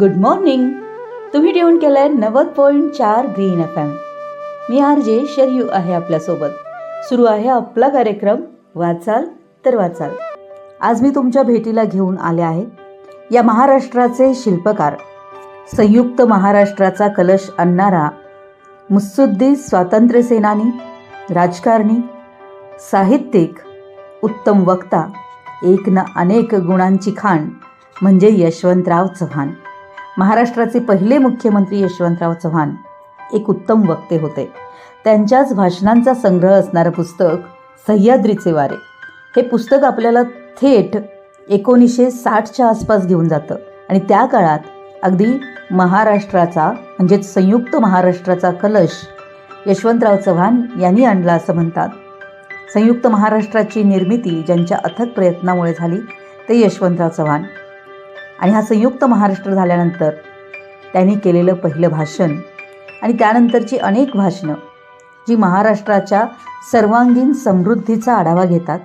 Good morning तुम्ही tune केलंय नव्वद पॉईंट चार ग्रीन एफ एम मी आर जे शरयू आहे आपल्यासोबत. सुरू आहे आपला कार्यक्रम वाचाल तर वाचाल. आज मी तुमच्या भेटीला घेऊन आले आहे. या महाराष्ट्राचे शिल्पकार संयुक्त महाराष्ट्राचा कलश आणणारा मुत्सुद्दी स्वातंत्र्यसेनानी राजकारणी साहित्यिक उत्तम वक्ता एक न अनेक गुणांची खाण म्हणजे यशवंतराव चव्हाण. महाराष्ट्राचे पहिले मुख्यमंत्री यशवंतराव चव्हाण एक उत्तम वक्ते होते. त्यांच्याच भाषणांचा संग्रह असणारं पुस्तक सह्याद्रीचे वारे. हे पुस्तक आपल्याला थेट एकोणीसशे साठच्या आसपास घेऊन जातं. आणि त्या काळात अगदी महाराष्ट्राचा म्हणजेच संयुक्त महाराष्ट्राचा कलश यशवंतराव चव्हाण यांनी आणला असं म्हणतात. संयुक्त महाराष्ट्राची निर्मिती ज्यांच्या अथक प्रयत्नामुळे झाली ते यशवंतराव चव्हाण. आणि हा संयुक्त महाराष्ट्र झाल्यानंतर त्यांनी केलेलं पहिलं भाषण आणि त्यानंतरची अनेक भाषणं जी महाराष्ट्राच्या सर्वांगीण समृद्धीचा आढावा घेतात.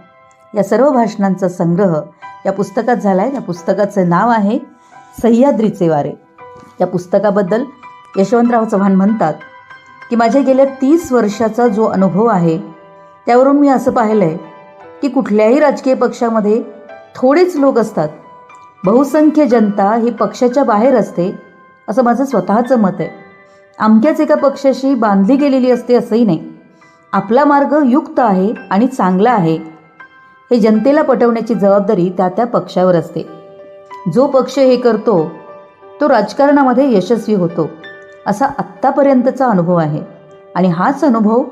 या सर्व भाषणांचा संग्रह या पुस्तकात झाला आहे या पुस्तकाचं नाव आहे सह्याद्रीचे वारे या पुस्तकाबद्दल यशवंतराव चव्हाण म्हणतात की माझ्या गेल्या तीस वर्षाचा जो अनुभव आहे त्यावरून मी असं पाहिलं आहे की कुठल्याही राजकीय पक्षामध्ये थोडेच लोक असतात बहुसंख्य जनता ही पक्षाच्या बाहेर असते असं माझं स्वतःचं मत आहे. अमक्याच एका पक्षाशी बांधली गेलेली असते असंही नाही. आपला मार्ग युक्त आहे आणि चांगला आहे. हे जनतेला पटवण्याची जबाबदारी त्या त्या पक्षावर असते. जो पक्ष हे करतो तो राजकारणामध्ये यशस्वी होतो असा आत्तापर्यंतचा अनुभव आहे. आणि हाच अनुभव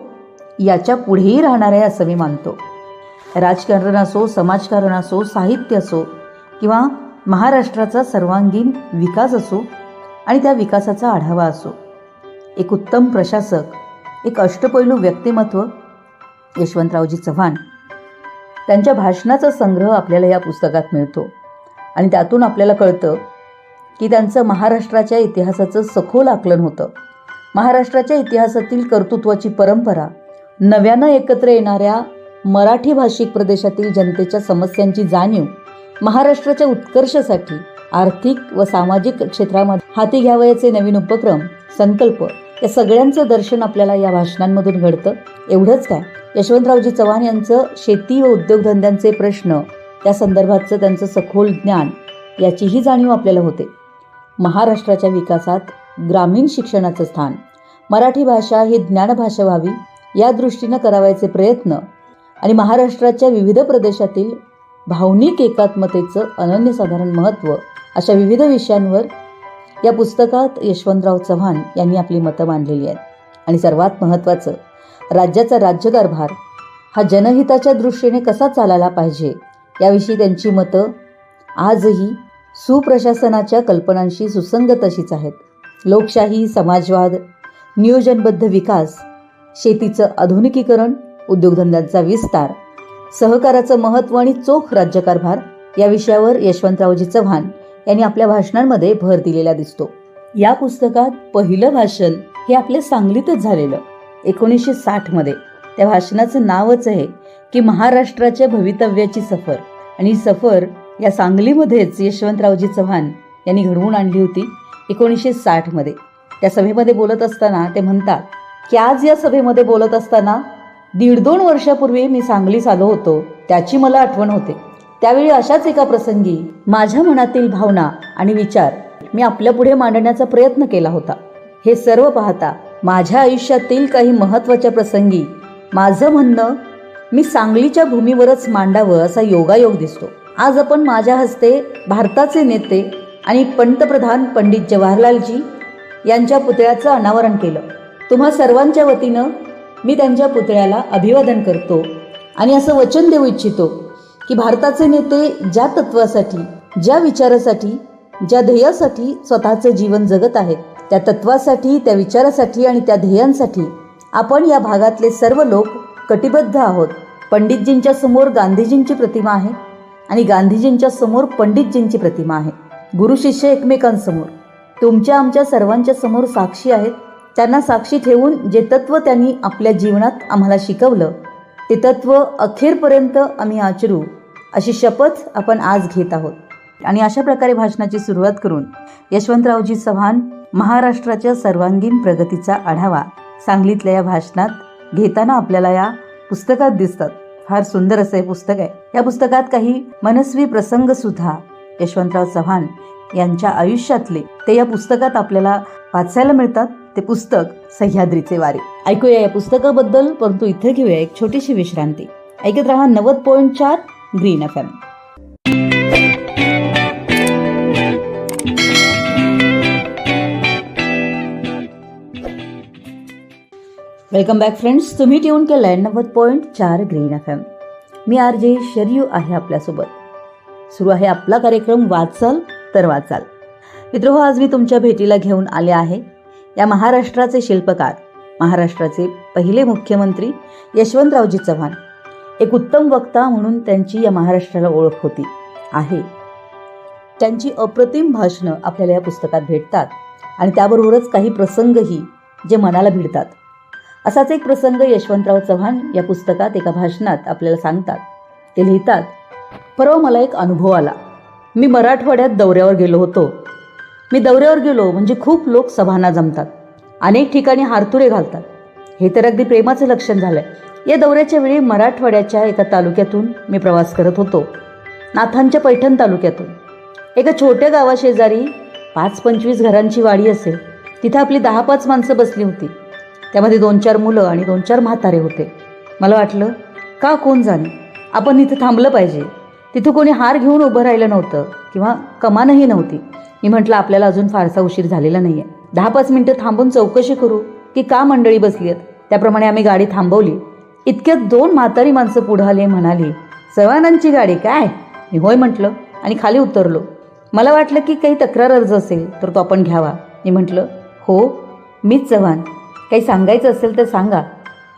याच्या पुढेही राहणार आहे असं मी मानतो. राजकारण असो समाजकारण असो साहित्य असो किंवा महाराष्ट्राचा सर्वांगीण विकास असो आणि त्या विकासाचा आढावा असो. एक उत्तम प्रशासक एक अष्टपैलू व्यक्तिमत्व यशवंतरावजी चव्हाण त्यांच्या भाषणाचा संग्रह आपल्याला या पुस्तकात मिळतो. आणि त्यातून आपल्याला कळतं की त्यांचं महाराष्ट्राच्या इतिहासाचं सखोल आकलन होतं. महाराष्ट्राच्या इतिहासातील कर्तृत्वाची परंपरा नव्यानं एकत्र येणाऱ्या मराठी भाषिक प्रदेशातील जनतेच्या समस्यांची जाणीव महाराष्ट्राच्या उत्कर्षासाठी आर्थिक व सामाजिक क्षेत्रामध्ये हाती घ्यावयाचे नवीन उपक्रम संकल्प या सगळ्यांचं दर्शन आपल्याला या भाषणांमधून घडतं. एवढंच काय? यशवंतरावजी चव्हाण यांचं शेती व उद्योगधंद्यांचे प्रश्न त्या संदर्भातचं त्यांचं सखोल ज्ञान याचीही जाणीव आपल्याला होते. महाराष्ट्राच्या विकासात ग्रामीण शिक्षणाचं स्थान मराठी भाषा ही ज्ञानभाषा व्हावी या दृष्टीनं करावयाचे प्रयत्न आणि महाराष्ट्राच्या विविध प्रदेशातील भावनिक एकात्मतेचं अनन्यसाधारण महत्त्व अशा विविध विषयांवर या पुस्तकात यशवंतराव चव्हाण यांनी आपली मतं मांडलेली आहेत. आणि सर्वात महत्त्वाचं राज्याचा राज्यकारभार हा जनहिताच्या दृष्टीने कसा चालायला पाहिजे याविषयी त्यांची मतं आजही सुप्रशासनाच्या कल्पनांशी सुसंगत अशीच आहेत. लोकशाही समाजवाद नियोजनबद्ध विकास शेतीचं आधुनिकीकरण उद्योगधंद्यांचा विस्तार सहकाराचं महत्त्व आणि चोख राज्यकारभार या विषयावर यशवंतरावजी चव्हाण यांनी आपल्या भाषणांमध्ये भर दिलेला दिसतो. या पुस्तकात पहिलं भाषण हे आपल्या सांगलीतच झालेलं एकोणीसशे साठमध्ये त्या भाषणाचं नावच आहे की महाराष्ट्राच्या भवितव्याची सफर. आणि सफर या सांगलीमध्येच यशवंतरावजी चव्हाण यांनी घडवून आणली होती एकोणीसशे साठमध्ये त्या सभेमध्ये बोलत असताना ते म्हणतात की आज या सभेमध्ये बोलत असताना दीड दोन वर्षापूर्वी मी सांगलीस आलो होतो. त्याची मला आठवण होते. त्यावेळी अशाच एका प्रसंगी माझ्या मनातील भावना आणि विचार मी आपल्या पुढे मांडण्याचा प्रयत्न केला होता. हे सर्व पाहता माझ्या आयुष्यातील काही महत्त्वाच्या प्रसंगी माझं म्हणणं मी सांगलीच्या भूमीवरच मांडावं असा योगायोग दिसतो. आज आपण माझ्या हस्ते भारताचे नेते आणि पंतप्रधान पंडित जवाहरलालजी यांच्या पुतळ्याचं अनावरण केलं. तुम्हा सर्वांच्या वतीनं मी त्यांच्या पुतळ्याला अभिवादन करतो आणि असं वचन देऊ इच्छितो की भारताचे नेते ज्या तत्वासाठी ज्या विचारासाठी ज्या ध्येयासाठी स्वतःचं जीवन जगत आहेत त्या तत्वासाठी त्या विचारासाठी आणि त्या ध्येयांसाठी आपण या भागातले सर्व लोक कटिबद्ध आहोत. पंडितजींच्या समोर गांधीजींची प्रतिमा आहे आणि गांधीजींच्या समोर पंडितजींची प्रतिमा आहे. गुरु शिष्य एकमेकांसमोर. तुमच्या आमच्या सर्वांच्या समोर साक्षी आहेत. त्यांना साक्षी ठेवून जे तत्व त्यांनी आपल्या जीवनात आम्हाला शिकवलं ते तत्व अखेरपर्यंत आम्ही आचरू अशी शपथ आपण आज घेत आहोत. आणि अशा प्रकारे भाषणाची सुरुवात करून यशवंतरावजी चव्हाण महाराष्ट्राच्या सर्वांगीण प्रगतीचा आढावा सांगलीतल्या या भाषणात घेताना आपल्याला या पुस्तकात दिसतात. फार सुंदर असं हे पुस्तक आहे. या पुस्तकात काही मनस्वी प्रसंग सुद्धा यशवंतराव चव्हाण यांच्या आयुष्यातले. ते या पुस्तकात आपल्याला वाचायला मिळतात ते पुस्तक सह्याद्रीचे वारे. ऐकूया या पुस्तकाबद्दल परंतु इथे घेऊया एक छोटीशी विश्रांती. ऐकत रहा नव्वद पॉईंट चार green F M. Welcome back friends तुम्ही ट्यून केलंय नव्वद पॉईंट चार ग्रीन एफ एम. मी आर जे शर्यू आहे आपल्यासोबत. सुरू आहे आपला कार्यक्रम वाचाल तर वाचाल. मित्र हो आज मी तुमच्या भेटीला घेऊन आले आहे. या महाराष्ट्राचे शिल्पकार महाराष्ट्राचे पहिले मुख्यमंत्री यशवंतरावजी चव्हाण एक उत्तम वक्ता म्हणून त्यांची या महाराष्ट्राला ओळख होती आहे. त्यांची अप्रतिम भाषणं आपल्याला या पुस्तकात भेटतात आणि त्याबरोबरच काही प्रसंगही जे मनाला भिडतात. असाच एक प्रसंग यशवंतराव चव्हाण या पुस्तकात एका भाषणात आपल्याला सांगतात. ते लिहितात परवा मला एक अनुभव आला. मी मराठवाड्यात दौऱ्यावर गेलो होतो. मी दौऱ्यावर गेलो म्हणजे खूप लोक सभांना जमतात. अनेक ठिकाणी हारतुरे घालतात. हे तर अगदी प्रेमाचं लक्षण झालंय. या दौऱ्याच्या वेळी मराठवाड्याच्या एका तालुक्यातून मी प्रवास करत होतो. नाथांच्या पैठण तालुक्यातून. एका छोट्या गावाशेजारी पाच पंचवीस घरांची वाडी असेल. तिथं आपली दहा पाच माणसं बसली होती. त्यामध्ये दोन चार मुलं आणि दोन चार म्हातारे होते. मला वाटलं का कोण जाणे? आपण इथं थांबलं पाहिजे. तिथं कोणी हार घेऊन उभं राहिलं नव्हतं किंवा कमानही नव्हती. मी म्हटलं आपल्याला अजून फारसा उशीर झालेला नाही आहे दहा पाच मिनटं थांबून चौकशी करू की का मंडळी बसली आहेत त्याप्रमाणे आम्ही गाडी थांबवली. इतक्यात दोन म्हातारी माणसं पुढं आली म्हणाली चव्हाणांची गाडी काय? मी होय म्हटलं आणि खाली उतरलो. मला वाटलं की काही तक्रार अर्ज असेल तर तो आपण घ्यावा. मी म्हटलं हो मीच चव्हाण. काही सांगायचं असेल तर सांगा.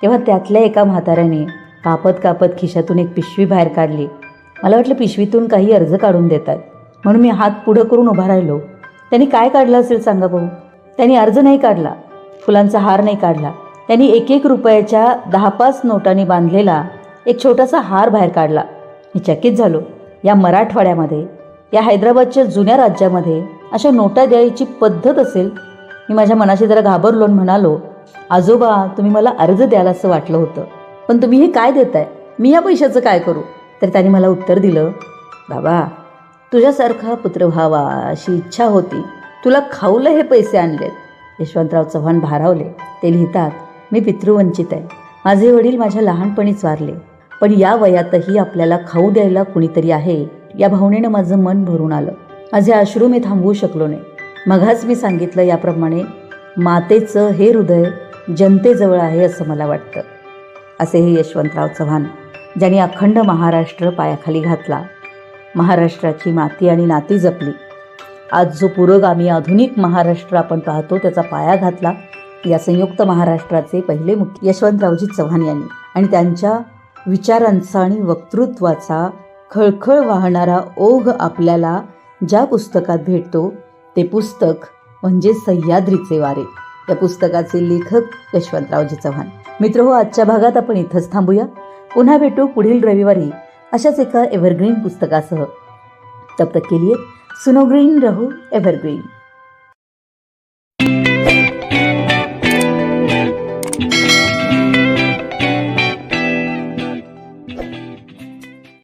तेव्हा त्यातल्या एका म्हाताऱ्याने कापत कापत खिशातून एक पिशवी बाहेर काढली. मला वाटलं पिशवीतून काही अर्ज काढून देतात. म्हणून मी हात पुढं करून उभा राहिलो. त्यांनी काय काढलं असेल सांगा भाऊ? त्यांनी अर्ज नाही काढला. फुलांचा हार नाही काढला. त्यांनी एक एक रुपयाच्या दहा पाच नोटांनी बांधलेला एक छोटासा हार बाहेर काढला. मी चकित झालो. या मराठवाड्यामध्ये या हैदराबादच्या जुन्या राज्यामध्ये अशा नोटा द्यायची पद्धत असेल? मी माझ्या मनाशी जरा घाबरलो म्हणालो आजोबा तुम्ही मला अर्ज द्याल असं वाटलं होतं. पण तुम्ही हे काय देताय? मी या पैशाचं काय करू? तर त्याने मला उत्तर दिलं बाबा तुझ्यासारखा पुत्र व्हावा अशी इच्छा होती. तुला खाऊलं हे पैसे आणलेत. यशवंतराव चव्हाण भारावले. ते लिहितात मी पितृवंचित आहे. माझे वडील माझ्या लहानपणीच वारले. पण या वयातही आपल्याला खाऊ द्यायला कुणीतरी आहे या भावनेनं माझं मन भरून आलं. माझे अश्रू मी थांबवू शकलो नाही. मघाच मी सांगितलं याप्रमाणे मातेचं हे हृदय जनतेजवळ आहे असं मला वाटतं. असे हे यशवंतराव चव्हाण ज्यांनी अखंड महाराष्ट्र पायाखाली घातला. महाराष्ट्राची माती आणि नाती जपली. आज जो पुरोगामी आधुनिक महाराष्ट्र आपण पाहतो त्याचा पाया घातला या संयुक्त महाराष्ट्राचे पहिले मुख्य यशवंतरावजी चव्हाण यांनी. आणि त्यांच्या विचारांचा आणि वक्तृत्वाचा खळखळ वाहणारा ओघ आपल्याला ज्या पुस्तकात भेटतो ते पुस्तक म्हणजे सह्याद्रीचे वारे. या पुस्तकाचे लेखक यशवंतरावजी चव्हाण. मित्र हो आजच्या भागात आपण इथंच थांबूया. पुन्हा भेटू पुढील रविवारी अशाच एका एव्हरग्रीन पुस्तकासह. तब तक के लिए सुनो ग्रीन रहो एव्हरग्रीन